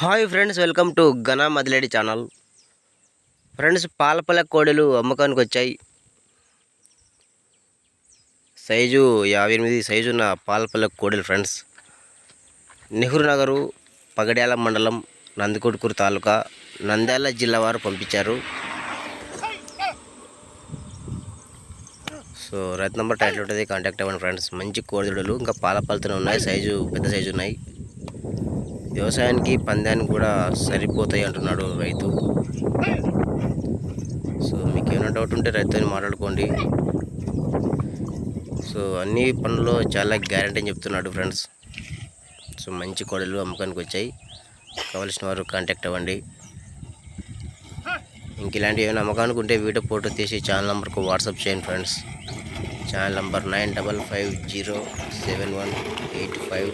Hi friends welcome to ఘనా మదిలేడి channel. Friends పాలపల కోడలు అమ్మకానికి వచ్చాయి. సైజు యాభై ఎనిమిది సైజు ఉన్న పాలపల్ల కోడలు ఫ్రెండ్స్. నెహ్రూ నగరు పగడ్యాల మండలం నందికొట్కూరు తాలూకా నంద్యాల జిల్లా వారు పంపించారు. సో రైతు నెంబర్ టైటిల్ ఉంటుంది కాంటాక్ట్ అవ్వండి ఫ్రెండ్స్. మంచి కోడిదూడలు ఇంకా పాల ఉన్నాయి సైజు పెద్ద సైజు ఉన్నాయి. వ్యవసాయానికి పందానికి కూడా సరిపోతాయి అంటున్నాడు రైతు. సో మీకు ఏమైనా డౌట్ ఉంటే రైతుని మాట్లాడుకోండి. సో అన్ని పనుల్లో చాలా గ్యారంటీ అని చెప్తున్నాడు ఫ్రెండ్స్ సో మంచి కోడలు అమ్మకానికి వచ్చాయి. కావలసిన వారు కాంటాక్ట్ అవ్వండి. ఇంక ఇలాంటివి ఏమైనా అమ్మకానికి ఉంటే వీడియో ఫోటో తీసి ఛానల్ నెంబర్కు వాట్సాప్ చేయండి friends channel number nine double five zero seven one eight five